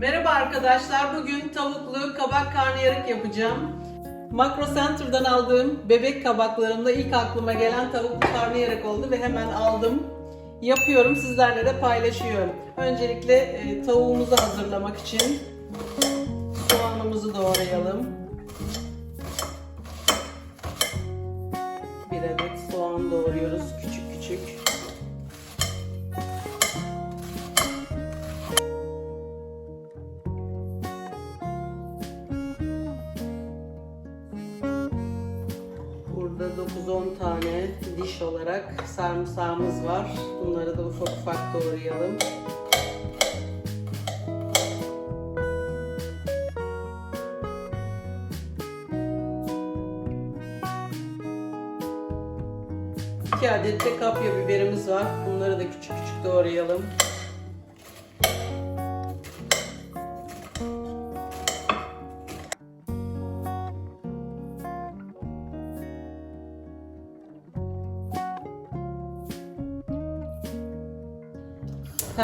Merhaba arkadaşlar. Bugün tavuklu kabak karnıyarık yapacağım. Makro Center'dan aldığım bebek kabaklarımda ilk aklıma gelen tavuklu karnıyarık oldu ve hemen aldım. Yapıyorum, sizlerle de paylaşıyorum. Öncelikle e, tavuğumuzu hazırlamak için soğanımızı doğrayalım. Olarak sarımsağımız var. Bunları da ufak ufak doğrayalım. İki adet de kapya biberimiz var. Bunları da küçük küçük doğrayalım.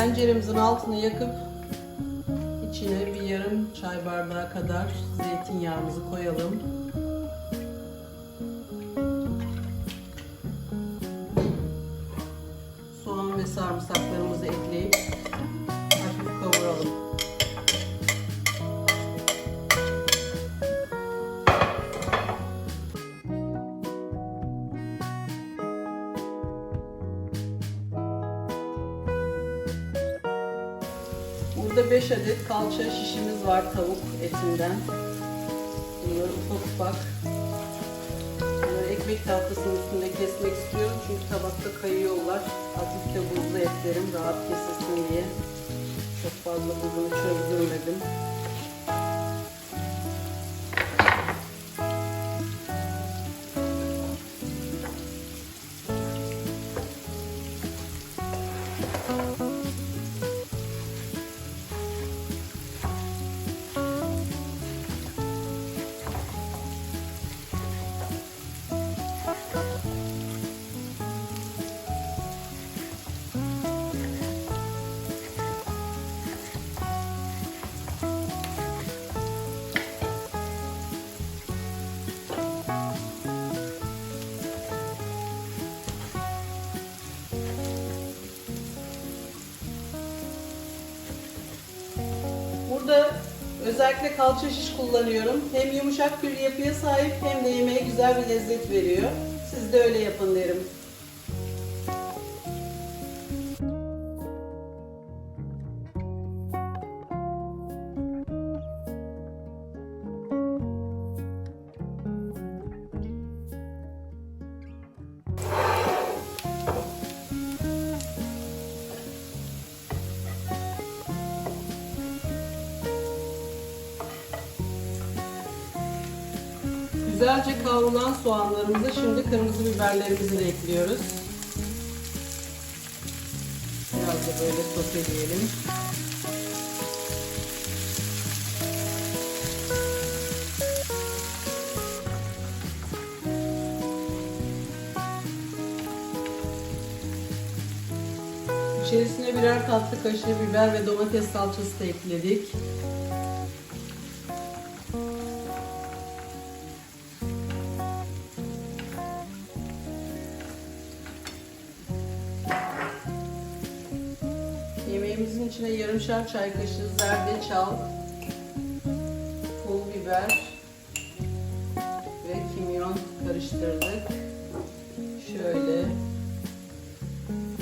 Tenceremizin altını yakıp içine bir yarım çay bardağı kadar zeytinyağımızı koyalım. Soğan ve sarımsaklarımızı ekleyip 5 adet kalça şişimiz var tavuk etinden. Bunları ufak ufak bunları ekmek tahtasının üstünde kesmek istiyorum çünkü tabakta kayıyorlar. Hafif de buzlu etlerim rahat kesilsin diye. Çok fazla buzunu çözdürmedim. Burada özellikle kalça şiş kullanıyorum. Hem yumuşak bir yapıya sahip hem de yemeğe güzel bir lezzet veriyor. Siz de öyle yapın derim. Güzelce kavrulan soğanlarımızı şimdi kırmızı biberlerimizi de ekliyoruz. Biraz da böyle soteleyelim. İçerisine birer tatlı kaşığı biber ve domates salçası da ekledik. Yarımşar çay kaşığı zerdeçal, pul biber ve kimyon karıştırdık. Şöyle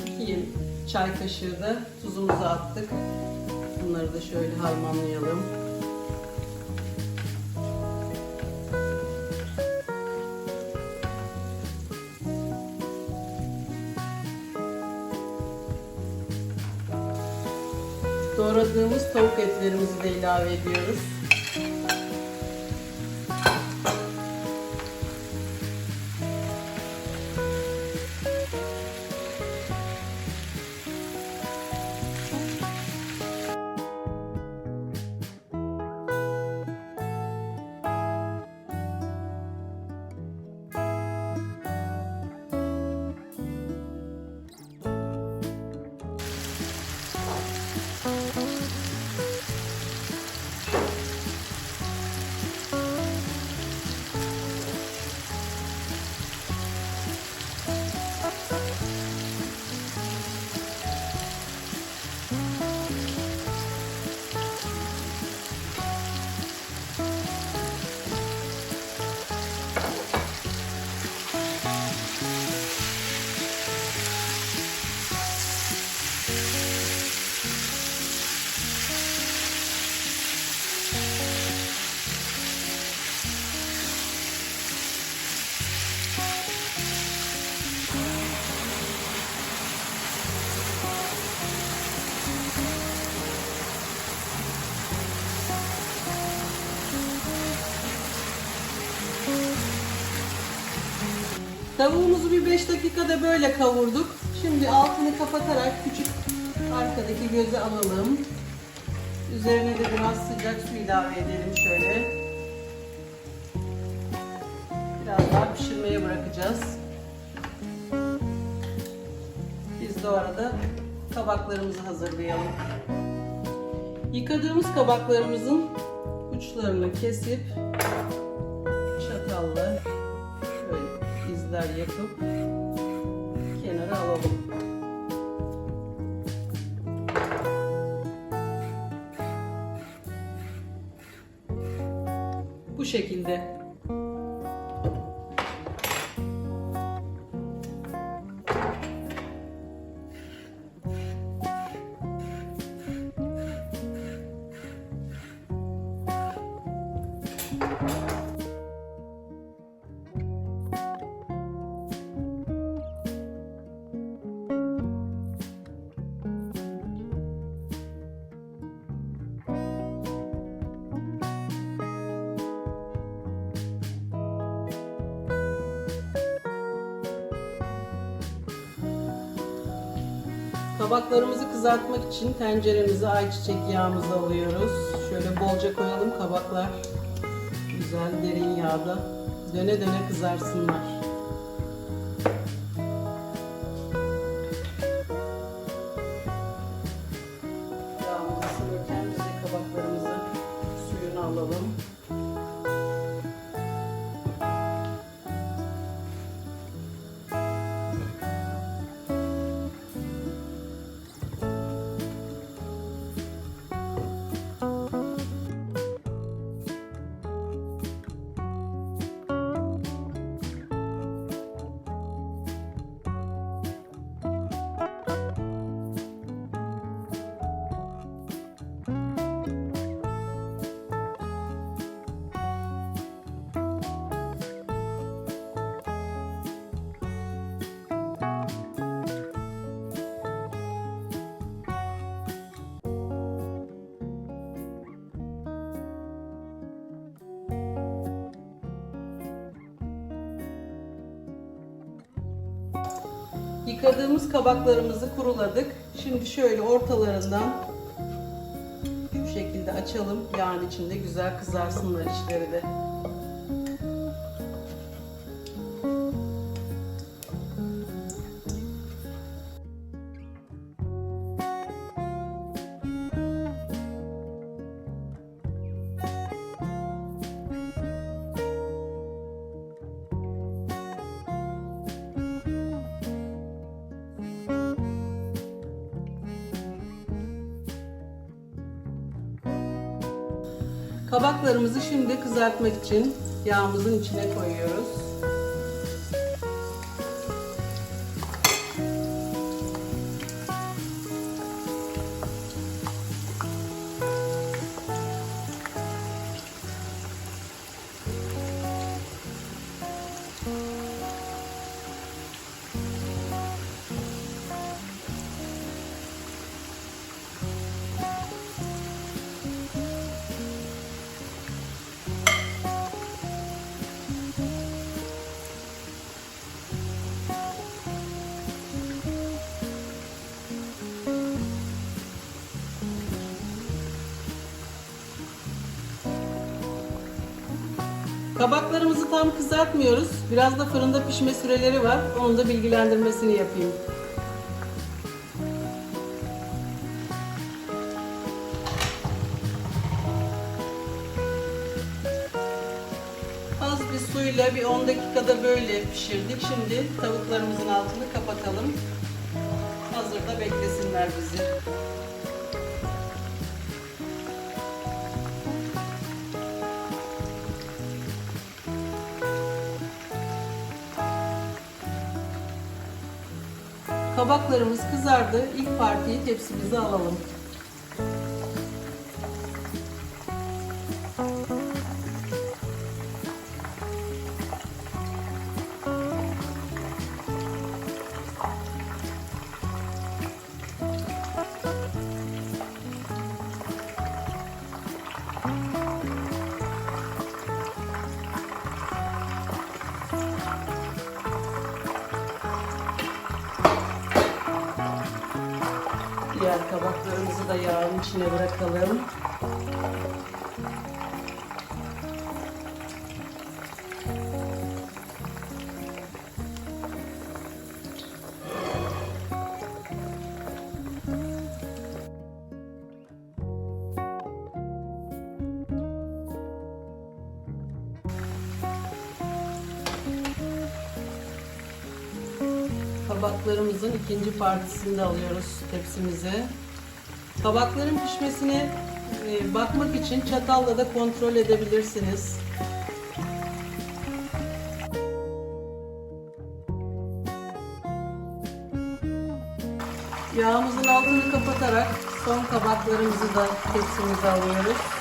iki çay kaşığı da tuzumuzu attık. Bunları da şöyle harmanlayalım. Doğradığımız tavuk etlerimizi de ilave ediyoruz. Tavuğumuzu bir 5 dakikada böyle kavurduk. Şimdi altını kapatarak küçük arkadaki gözü alalım. Üzerine de biraz sıcak su ilave edelim şöyle. Biraz daha pişirmeye bırakacağız. Biz de o arada kabaklarımızı hazırlayalım. Yıkadığımız kabaklarımızın uçlarını kesip böyle izler yapıp kenara alalım. Bu şekilde. Kabaklarımızı kızartmak için tenceremize ayçiçek yağımızı alıyoruz. Şöyle bolca koyalım kabaklar. Güzel derin yağda döne döne kızarsınlar. Yıkadığımız kabaklarımızı kuruladık. Şimdi şöyle ortalarından şu şekilde açalım. Yağın içinde güzel kızarsınlar içleri de. Kabaklarımızı şimdi kızartmak için yağımızın içine koyuyoruz. Kabaklarımızı tam kızartmıyoruz. Biraz da fırında pişme süreleri var. Onun da bilgilendirmesini yapayım. Az bir suyla bir 10 dakikada böyle pişirdik. Şimdi tavuklarımızın altını kapatalım. Hazırda beklesinler bizi. Kabaklarımız kızardı. İlk partiyi tepsimize alalım. Thank you. Diğer kabaklarımızı da yağın içine bırakalım. Kabaklarımızın ikinci partisini de alıyoruz tepsimize. Kabakların pişmesine e, bakmak için çatalla da kontrol edebilirsiniz. Yağımızın altını kapatarak son kabaklarımızı da tepsimize alıyoruz.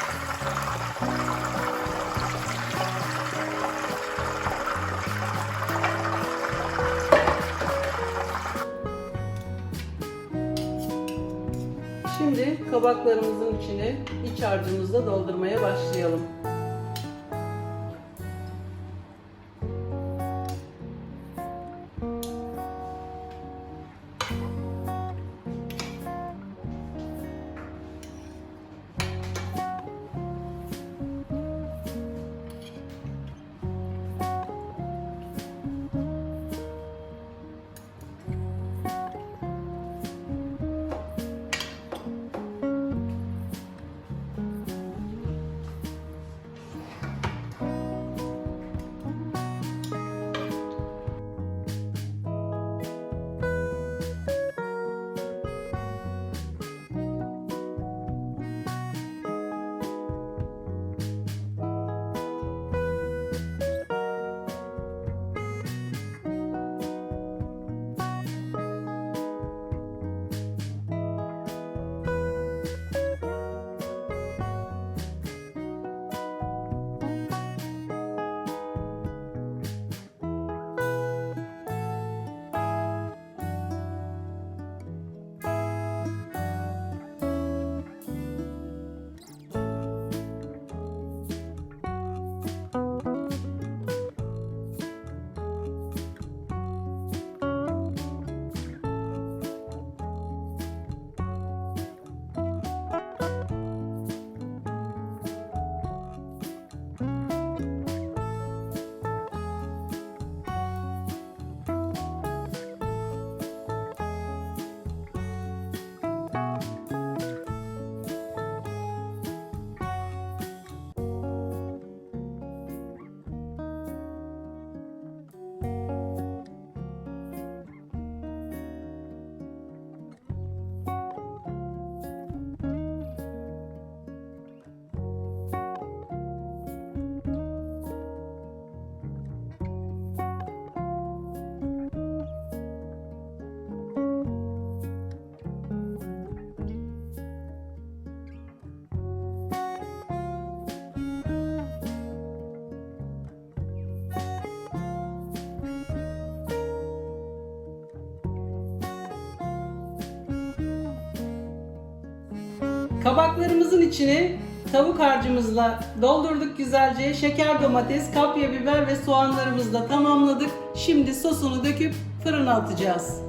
Kabaklarımızın içine iç harcımızla doldurmaya başlayalım. Kabaklarımızın içini tavuk harcımızla doldurduk güzelce. Şeker domates, kapya biber ve soğanlarımızla tamamladık. Şimdi sosunu döküp fırına atacağız.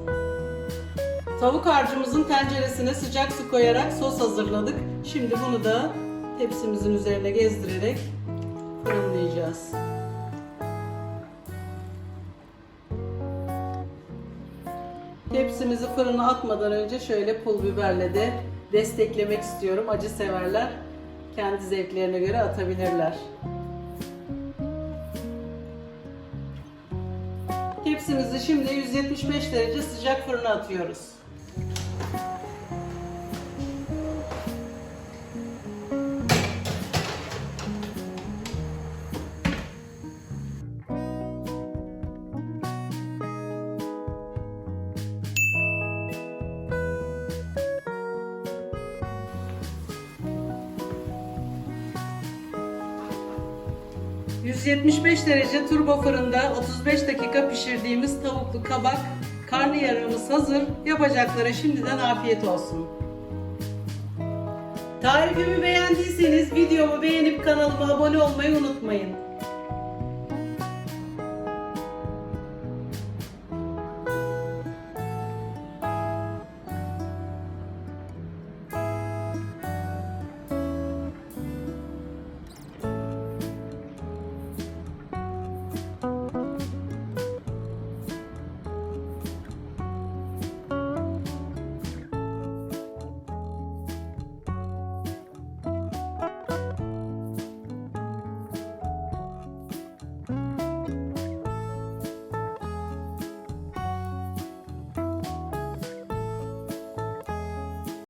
Tavuk harcımızın tenceresine sıcak su koyarak sos hazırladık. Şimdi bunu da tepsimizin üzerine gezdirerek fırınlayacağız. Tepsimizi fırına atmadan önce şöyle pul biberle de desteklemek istiyorum. Acı severler kendi zevklerine göre atabilirler. Tepsimizi şimdi 175 derece sıcak fırına atıyoruz. ...175 derece turbo fırında 35 dakika pişirdiğimiz tavuklu kabak karnıyarığımız hazır. Yapacaklara şimdiden afiyet olsun. Tarifimi beğendiyseniz videomu beğenip kanalıma abone olmayı unutmayın.